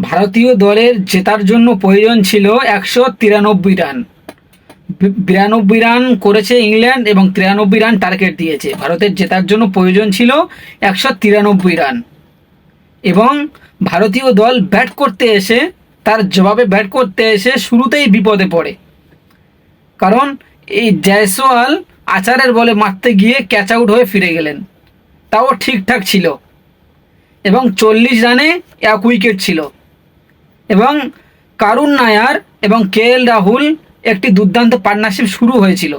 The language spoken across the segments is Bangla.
ভারতীয় দলের জেতার জন্য প্রয়োজন ছিল একশো তিরানব্বই রান। বিরানব্বই রান করেছে ইংল্যান্ড এবং তিরানব্বই রান টার্গেট দিয়েছে। ভারতের জেতার জন্য প্রয়োজন ছিল একশো তিরানব্বই রান। এবং ভারতীয় দল ব্যাট করতে এসে, তার জবাবে ব্যাট করতে এসে শুরুতেই বিপদে পড়ে। কারণ এই জয়সওয়াল আচারের বলে মারতে গিয়ে ক্যাচ আউট হয়ে ফিরে গেলেন। তাও ঠিকঠাক ছিল। এবং চল্লিশ রানে এক উইকেট ছিল। এবং কারুণ নায়ার এবং কে এল রাহুল একটি দুর্দান্ত পার্টনারশিপ শুরু হয়েছিল।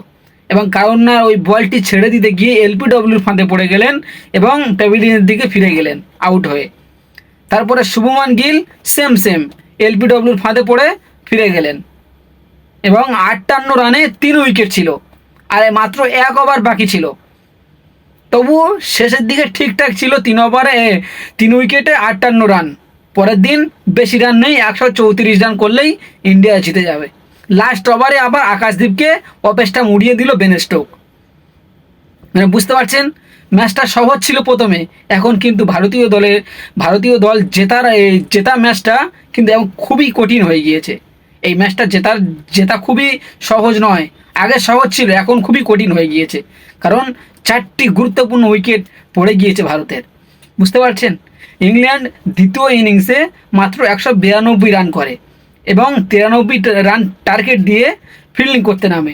এবং কারুণ নায়ার ওই বলটি ছেড়ে দিতে গিয়ে এলপিডব্লিউর ফাঁদে পড়ে গেলেন এবং প্যাভিলিয়নের দিকে ফিরে গেলেন আউট হয়ে। তারপরে শুভমান গিল সেম সেম এলপিডব্লিউর ফাঁদে পড়ে ফিরে গেলেন। এবং আটান্ন রানে তিন উইকেট ছিল, আর মাত্র এক ওভার বাকি ছিল। তবুও শেষের দিকে ঠিকঠাক ছিল তিন ওভারে তিন উইকেটে আটান্ন রান। পরের দিন বেশি রান নেই, একশো চৌত্রিশ রান করলেই ইন্ডিয়া জিতে যাবে। লাস্ট ওভারে আবার আকাশদীপকে অপেসটা মুড়িয়ে দিল বেন স্টোক মানে বুঝতে পারছেন? ম্যাচটা সহজ ছিল প্রথমে, এখন কিন্তু ভারতীয় দলের, ভারতীয় দল জেতার জেতা ম্যাচটা কিন্তু এখন খুবই কঠিন হয়ে গিয়েছে। এই ম্যাচটা জেতার, জেতা খুবই সহজ নয়, আগে সহজ ছিল, এখন খুবই কঠিন হয়ে গিয়েছে। কারণ চারটি গুরুত্বপূর্ণ উইকেট পড়ে গিয়েছে ভারতের। বুঝতে পারছেন? ইংল্যান্ড দ্বিতীয় ইনিংসে মাত্র একশো বিরানব্বই রান করে এবং তিরানব্বই রান টার্গেট দিয়ে ফিল্ডিং করতে নামে।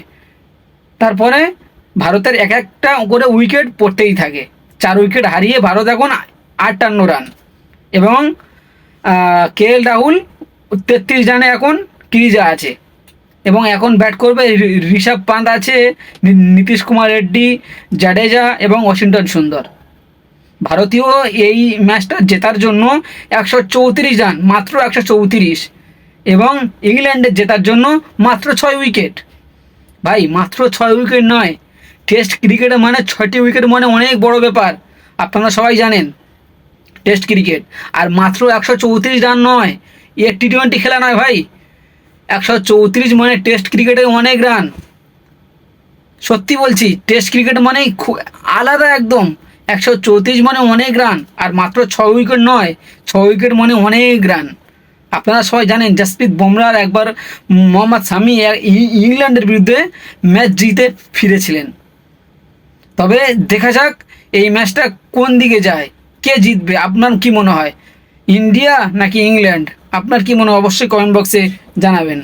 তারপরে ভারতের এক একটা করে উইকেট পড়তেই থাকে। চার উইকেট হারিয়ে ভারত এখন আটান্ন রান এবং কে এল রাহুল তেত্রিশ রানে এখন ক্রিজা আছে। এবং এখন ব্যাট করবে ঋষভ পান্ত আছে নীতিশ কুমার রেড্ডি, জাডেজা এবং ওয়াশিংটন সুন্দর। ভারতীয় এই ম্যাচটা জেতার জন্য একশো চৌত্রিশ রান, মাত্র একশো চৌত্রিশ। এবং ইংল্যান্ডের জেতার জন্য মাত্র ছয় উইকেট। ভাই, মাত্র ছয় উইকেট নয়। টেস্ট ক্রিকেটে মানে ছয়টি উইকেট মানে অনেক বড় ব্যাপার। আপনারা সবাই জানেন টেস্ট ক্রিকেট। আর মাত্র একশো চৌত্রিশ রান নয়। এ টি টোয়েন্টি খেলা নয় ভাই। একশো চৌত্রিশ মানে টেস্ট ক্রিকেটে অনেক রান। সত্যি বলছি, টেস্ট ক্রিকেট মানেই খুব আলাদা একদম। একশো চৌত্রিশ মানে অনেক রান, আর মাত্র ছয় উইকেট নয় ছ উইকেট মানে অনেক রান। আপনারা সবাই জানেন, জাসপ্রীত বুমরার একবার মোহাম্মদ শামি ইংল্যান্ডের বিরুদ্ধে ম্যাচ জিতে ফিরেছিলেন। তবে দেখা যাক এই ম্যাচটা কোন দিকে যায়, কে জিতবে, আপনার কি মনে হয়? ইন্ডিয়া নাকি ইংল্যান্ড? আপনার কি মনে হয়? অবশ্যই কমেন্ট বক্সে জানাবেন।